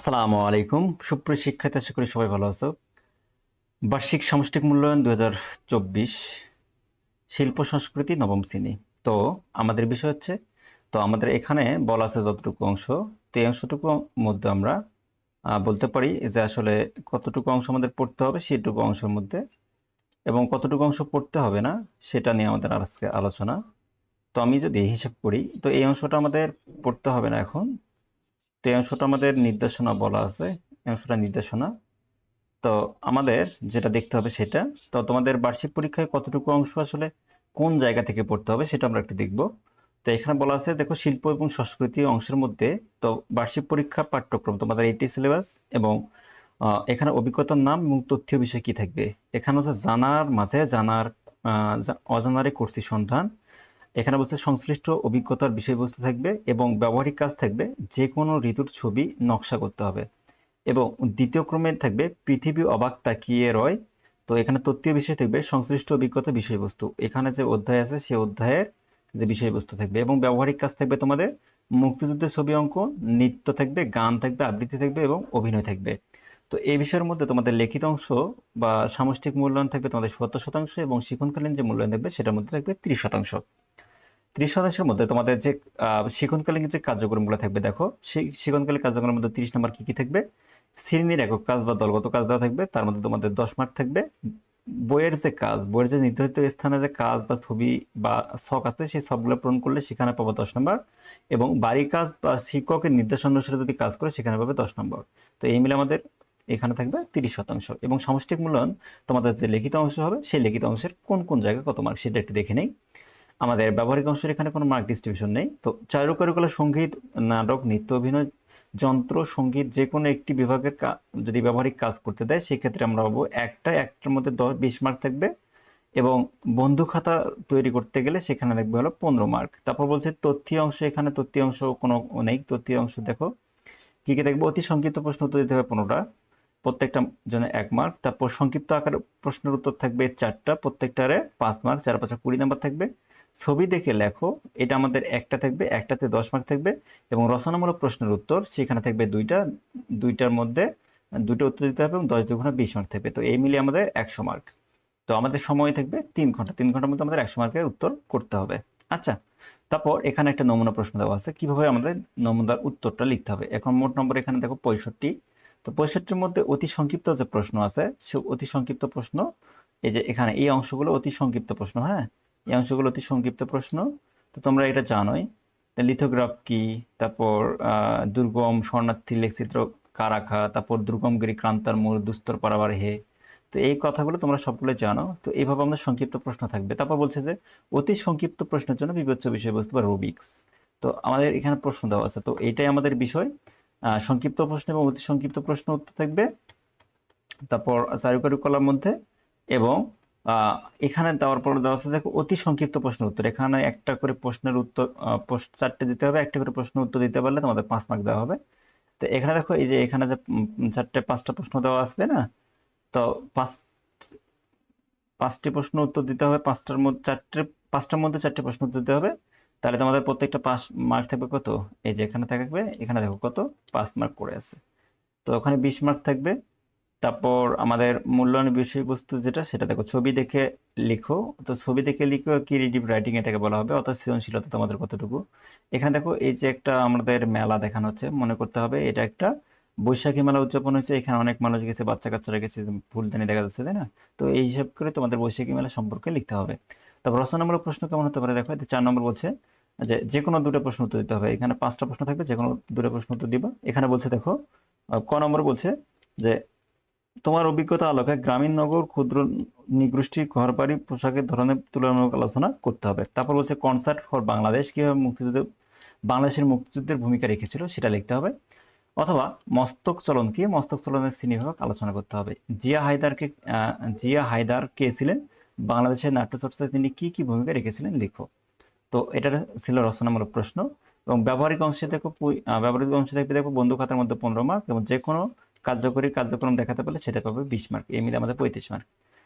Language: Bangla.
আসসালামু আলাইকুম। সুপ্রিয় শিক্ষার্থী, আশা করি সবাই ভালো আছো। বার্ষিক সামষ্টিক মূল্যায়ন দু হাজার চব্বিশ, শিল্প সংস্কৃতি নবম শ্রেণি। তো আমাদের বিষয় হচ্ছে, তো আমাদের এখানে বলা আছে যতটুকু অংশ, তো এই অংশটুকু মধ্যে আমরা বলতে পারি যে আসলে কতটুকু অংশ আমাদের পড়তে হবে সেটুকু অংশের মধ্যে এবং কতটুকু অংশ পড়তে হবে না সেটা নিয়ে আমাদের আজকে আলোচনা। তো আমি যদি হিসাব করি, তো এই অংশটা আমাদের পড়তে হবে না এখন। তো এই অংশটা আমাদের নির্দেশনা বলা আছে, এই অংশটা নির্দেশনা। তো আমাদের যেটা দেখতে হবে সেটা, তো তোমাদের বার্ষিক পরীক্ষায় কতটুকু অংশ আসলে কোন জায়গা থেকে পড়তে হবে সেটা আমরা একটু দেখব। তো এখানে বলা আছে, দেখো, শিল্প এবং সংস্কৃতি অংশের মধ্যে, তো বার্ষিক পরীক্ষা পাঠ্যক্রম, তোমাদের এইটি সিলেবাস এবং এখানে অভিজ্ঞতার নাম এবং তথ্য বিষয় কি থাকবে। এখানে হচ্ছে জানার মাঝে জানার অজানারে করছি সন্ধান এখানে বলছে সংশ্লিষ্ট অভিজ্ঞতার বিষয়বস্তু থাকবে এবং ব্যবহারিক কাজ থাকবে যে কোনো ঋতুর ছবি নকশা করতে হবে। এবং দ্বিতীয় ক্রমে থাকবে পৃথিবী অবাক তাকিয়ে রয়। তো এখানে তত্ত্বীয় বিষয় থাকবে সংশ্লিষ্ট অভিজ্ঞতা বিষয়বস্তু। এখানে যে অধ্যায় আছে, সে অধ্যায়ের যে বিষয়বস্তু থাকবে এবং ব্যবহারিক কাজ থাকবে তোমাদের মুক্তিযুদ্ধের ছবি অঙ্কন নৃত্য থাকবে, গান থাকবে, আবৃত্তি থাকবে এবং অভিনয় থাকবে। তো এই বিষয়ের মধ্যে তোমাদের লিখিত অংশ বা সামষ্টিক মূল্যায়ন থাকবে তোমাদের সত্তর শতাংশ এবং শিক্ষণকালীন যে মূল্যায়ন থাকবে সেটার মধ্যে থাকবে ত্রিশ শতাংশ। ত্রিশ শতাংশের মধ্যে তোমাদের যে শিক্ষণকালীন যে কার্যক্রমগুলো থাকবে, দেখো সেই শিক্ষণকালীন কার্যক্রমের মধ্যে তিরিশ নম্বর কি কি থাকবে? শ্রেণির একক কাজ বা দলগত কাজ দেওয়া থাকবে, তার মধ্যে তোমাদের দশ মার্ক থাকবে। বইয়ের যে কাজ, বইয়ের যে নির্ধারিত স্থানে যে কাজ বা ছবি বা শখ আছে, সেই সবগুলো পূরণ করলে সেখানে পাবো দশ নম্বর। এবং বাড়ির কাজ বা শিক্ষকের নির্দেশ অনুসারে যদি কাজ করে, সেখানে পাবে দশ নম্বর। তো এই মিলে আমাদের এখানে থাকবে তিরিশ শতাংশ। এবং সমষ্টিক মূল্যায়ন তোমাদের যে লিখিত অংশ হবে, সেই লিখিত অংশের কোন কোন জায়গায় কত মার্ক সেটা একটু দেখে নেই। আমাদের ব্যবহারিক অংশের এখানে কোনো মার্ক ডিস্ট্রিবিউশন নেই। তো চারুকারুকলা সংগীত, নাটক, নৃত্য, অভিনয়, যন্ত্র, সংগীত যে কোনো একটি বিভাগের যদি ব্যবহারিক কাজ করতে দেয়, সেক্ষেত্রে আমরা পাবো একটা, একটার মধ্যে দশ, বিশ মার্ক থাকবে এবং বন্ধু খাতা তৈরি করতে গেলে সেখানে লাগবে হলো পনেরো মার্ক তারপর বলছে তথ্যীয় অংশ, এখানে তথ্যীয় অংশ কোনো নেই। তথ্যীয় অংশ দেখো, কি কি দেখব? অতি সংক্ষিপ্ত প্রশ্ন উত্তর দিতে হবে পনেরোটা। প্রত্যেকটা জন্য এক মার্ক তারপর সংক্ষিপ্ত আকারে প্রশ্নের উত্তর থাকবে চারটা, প্রত্যেকটারে পাঁচ মার্ক চার পাঁচে কুড়ি নাম্বার থাকবে। ছবি দেখে লেখো, এটা আমাদের একটা থাকবে, একটাতে দশ মার্ক থাকবে এবং রচনামূলক প্রশ্নের উত্তর, সেখানে থাকবে দুইটা, দুইটার মধ্যে দুটো উত্তর দিতে হবে এবং দশ দুগুণা বিশ মার্ক থাকবে। তো এই মিলিয়ে আমাদের একশো মার্ক তো আমাদের সময় থাকবে তিন ঘণ্টা, তিন ঘণ্টার মধ্যে আমাদের একশো মার্কের উত্তর করতে হবে। আচ্ছা তারপর এখানে একটা নমুনা প্রশ্ন দেওয়া আছে, কীভাবে আমাদের নমুনার উত্তরটা লিখতে হবে? এখন মোট নম্বর এখানে দেখো পঁয়ষট্টি। তো পঁয়ষট্টির মধ্যে অতি সংক্ষিপ্ত যে প্রশ্ন আছে, সে অতি সংক্ষিপ্ত প্রশ্ন, এই যে এখানে এই অংশগুলো অতি সংক্ষিপ্ত প্রশ্ন হ্যাঁ? এই অংশগুলো অতি সংক্ষিপ্ত প্রশ্ন। তো তোমরা এটা জানোই। লিথোগ্রাফ কি? তারপর দুর্গম শরণার্থী লেখচিত্র কারাখা তারপর দুর্গমগিরি ক্রান্তার মূল দুস্তর পারাবার হে। তো এই কথাগুলো তোমরা সবগুলো জানো। তো এইভাবে আমাদের সংক্ষিপ্ত প্রশ্ন থাকবে। তারপর বলছে যে, অতি সংক্ষিপ্ত প্রশ্নের জন্য বিবেচ্য বিষয়বস্তু বা রুবিক্স। তো আমাদের এখানে প্রশ্ন দেওয়া আছে। তো এটাই আমাদের বিষয়। সংক্ষিপ্ত প্রশ্ন এবং অতি সংক্ষিপ্ত প্রশ্ন উত্তর থাকবে। তারপর চারুকারুকলার মধ্যে এবং এখানে দেওয়ার পর দেওয়া আছে, দেখো, অতি সংক্ষিপ্ত প্রশ্ন উত্তর। এখানে একটা করে প্রশ্নের উত্তর চারটে দিতে হবে, একটা করে প্রশ্ন উত্তর দিতে পারলে তোমাদের পাঁচ মার্ক দেওয়া হবে। তো এখানে দেখো, এই যে এখানে যে চারটে, পাঁচটা প্রশ্ন দেওয়া আসবে না? তো পাঁচ, পাঁচটি প্রশ্ন উত্তর দিতে হবে, পাঁচটার মধ্যে, চারটে, পাঁচটার মধ্যে চারটে প্রশ্ন উত্তর দিতে হবে। তাহলে তোমাদের প্রত্যেকটা পাঁচ মার্ক থাকবে কত? এই যে এখানে থাকবে, এখানে দেখো কত? পাঁচ মার্ক করে আছে। তো ওখানে বিশ মার্ক থাকবে। তারপর আমাদের মূল্যায়ন বিষয়বস্তু যেটা, সেটা দেখো, ছবি দেখে লিখো, তো ছবি দেখে লিখো ক্রিয়েটিভ রাইটিং এটাকে বলা হবে? অর্থাৎ সৃজনশীলতা তোমাদের কতটুকু? এখানে দেখো, এই যে একটা আমাদের মেলা দেখানো হচ্ছে, মনে করতে হবে এটা একটা বৈশাখী মেলা উদযাপন হয়েছে। এখানে অনেক মানুষ গেছে বাচ্চা কাচ্চারা গেছে, ফুলদানি দেখা যাচ্ছে, তাই না? তো এই হিসাব করে তোমাদের বৈশাখী মেলা সম্পর্কে লিখতে হবে। তারপর রচনামূলক প্রশ্ন কেমন হতে পারে দেখো, চার নম্বর বলছে যে যে কোনো দুটো প্রশ্ন উত্তর দিতে হবে। এখানে পাঁচটা প্রশ্ন থাকবে যে কোনো দুটো প্রশ্ন উত্তর দিবা। এখানে বলছে দেখো ক নম্বর বলছে যে তোমার অভিজ্ঞতা আলোকে গ্রামীণ নগর, ক্ষুদ্র নিগোষ্ঠী, ঘরবাড়ি, পোশাকের ধরনের তুলনামূলক আলোচনা করতে হবে। তারপর বলছে কনসার্ট ফর বাংলাদেশ কীভাবে মুক্তিযুদ্ধ, বাংলাদেশের মুক্তিযুদ্ধের ভূমিকা রেখেছিল সেটা লিখতে হবে। অথবা, মস্তক চলন কি? মস্তক চলনের শ্রেণীবিভাগ আলোচনা করতে হবে। জিয়া হায়দারকে জিয়া হায়দার কে ছিলেন? বাংলাদেশের নাট্যচর্চায় তিনি কি কি ভূমিকা রেখেছিলেন লিখো। তো এটা ছিল রচনামূলক প্রশ্ন। এবং ব্যবহারিক অংশে দেখো ব্যবহারিক অংশে দেখবে দেখো বন্ধু খাতার মধ্যে পনেরো মার্ক এবং যে কোনো কার্যকরী কার্যক্রম দেখাতে পারলে সেটা পাবে বিশ মার্ক। এই মিলে আমাদের পঁয়ত্রিশ মার্ক।